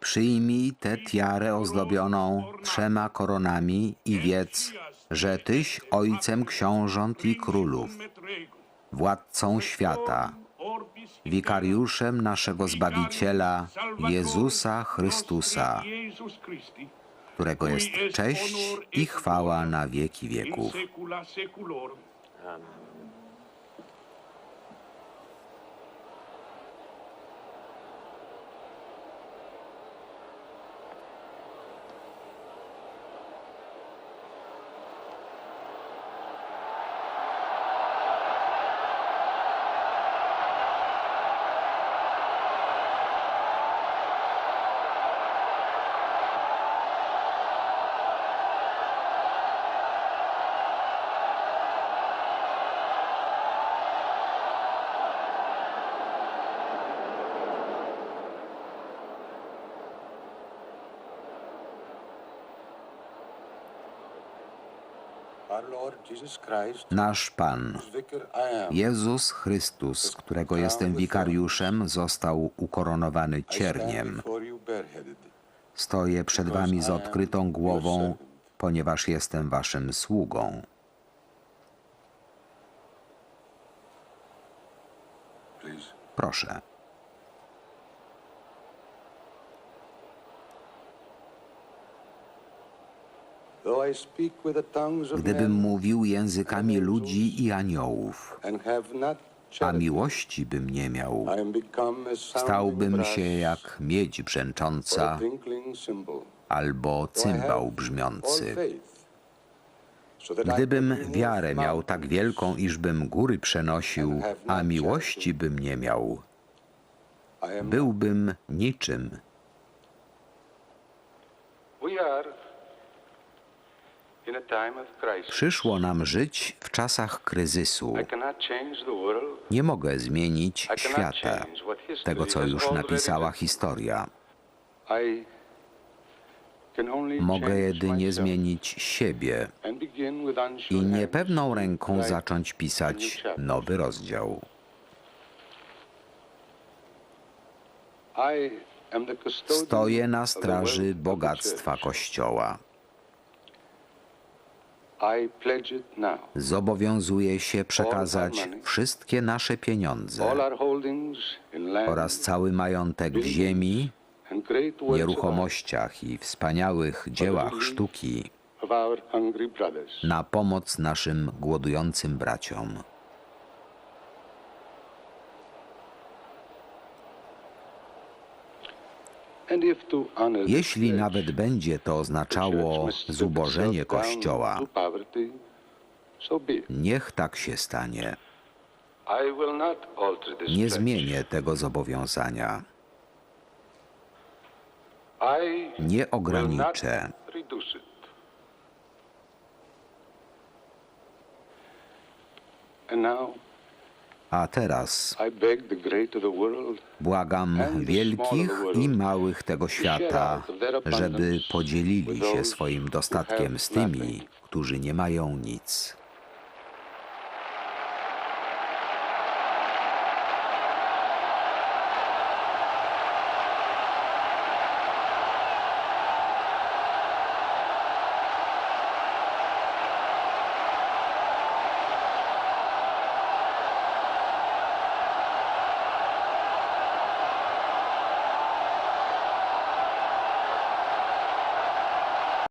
Przyjmij tę tiarę ozdobioną trzema koronami i wiedz, że Tyś Ojcem książąt i królów, władcą świata, wikariuszem naszego Zbawiciela Jezusa Chrystusa, którego jest cześć i chwała na wieki wieków. Our Nasz Pan, Jezus Chrystus, którego jestem wikariuszem, został ukoronowany cierniem. Stoję przed wami z odkrytą głową, ponieważ jestem waszym sługą. Proszę. Gdybym mówił językami ludzi i aniołów, a miłości bym nie miał, stałbym się jak miedź brzęcząca albo cymbał brzmiący. Gdybym wiarę miał tak wielką, iżbym góry przenosił, a miłości bym nie miał, byłbym niczym. Przyszło nam żyć w czasach kryzysu. Nie mogę zmienić świata, tego co już napisała historia. Mogę jedynie zmienić siebie i niepewną ręką zacząć pisać nowy rozdział. Stoję na straży bogactwa. Kościoła. I pledge it now. Zobowiązuję się przekazać wszystkie nasze pieniądze oraz cały majątek w ziemi, nieruchomościach i wspaniałych dziełach sztuki na pomoc naszym głodującym braciom. And if to honor the Jeśli nawet będzie to oznaczało zubożenie Kościoła, niech tak się stanie. Nie zmienię tego zobowiązania. Nie ograniczę. And now A teraz błagam wielkich i małych tego świata, żeby podzielili się swoim dostatkiem z tymi, którzy nie mają nic.